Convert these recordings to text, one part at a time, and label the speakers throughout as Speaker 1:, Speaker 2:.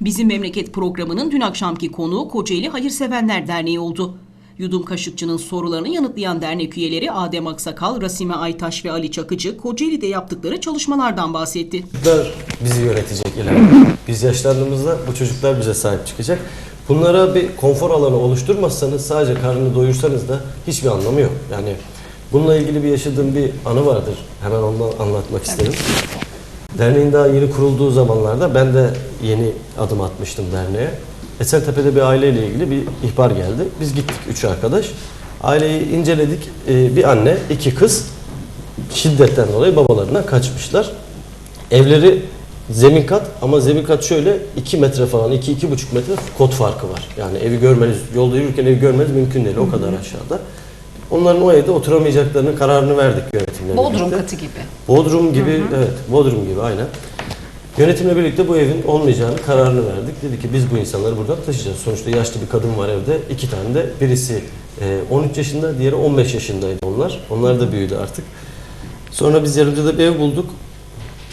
Speaker 1: Bizim Memleket programının dün akşamki konuğu Kocaeli Hayırsevenler Derneği oldu. Yudum Kaşıkçı'nın sorularını yanıtlayan dernek üyeleri Adem Aksakal, Rasime Aytaş ve Ali Çakıcı Kocaeli'de yaptıkları çalışmalardan bahsetti.
Speaker 2: Çocuklar bizi yönetecek ileride. Biz yaşlandığımızda bu çocuklar bize sahip çıkacak. Bunlara bir konfor alanı oluşturmazsanız sadece karnını doyursanız da hiçbir anlamı yok. Yani bununla ilgili bir yaşadığım bir anı vardır. Hemen ondan anlatmak isterim. Derneğin daha yeni kurulduğu zamanlarda ben de yeni adım atmıştım derneğe. Esentepe'de bir aileyle ilgili bir ihbar geldi. Biz gittik üç arkadaş. Aileyi inceledik. Ee, bir anne, iki kız şiddetten dolayı babalarından kaçmışlar. Evleri zemin kat ama zemin kat şöyle 2 metre falan 2 iki, 2,5 metre kot farkı var. Yani evi görmeniz, yolda yürürken evi görmeniz mümkün değil o kadar aşağıda. Onların o evde oturamayacaklarının kararını verdik yönetimle
Speaker 3: Bodrum
Speaker 2: birlikte.
Speaker 3: katı gibi.
Speaker 2: Bodrum gibi evet Bodrum gibi aynen. Yönetimle birlikte bu evin olmayacağını kararını verdik. Dedi ki biz bu insanları buradan taşıyacağız. Sonuçta yaşlı bir kadın var evde. iki tane de birisi e, 13 yaşında, diğeri 15 yaşındaydı onlar. Onlar da büyüdü artık. Sonra biz Yarımca'da bir ev bulduk.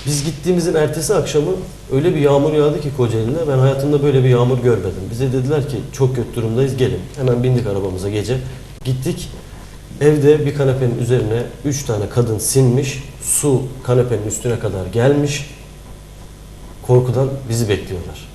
Speaker 2: Biz gittiğimizin ertesi akşamı öyle bir yağmur yağdı ki Kocaeli'nde ben hayatımda böyle bir yağmur görmedim. Bize dediler ki çok kötü durumdayız gelin. Hemen bindik arabamıza gece. Gittik. Evde bir kanepenin üzerine 3 tane kadın sinmiş. Su kanepenin üstüne kadar gelmiş. Korkudan bizi bekliyorlar.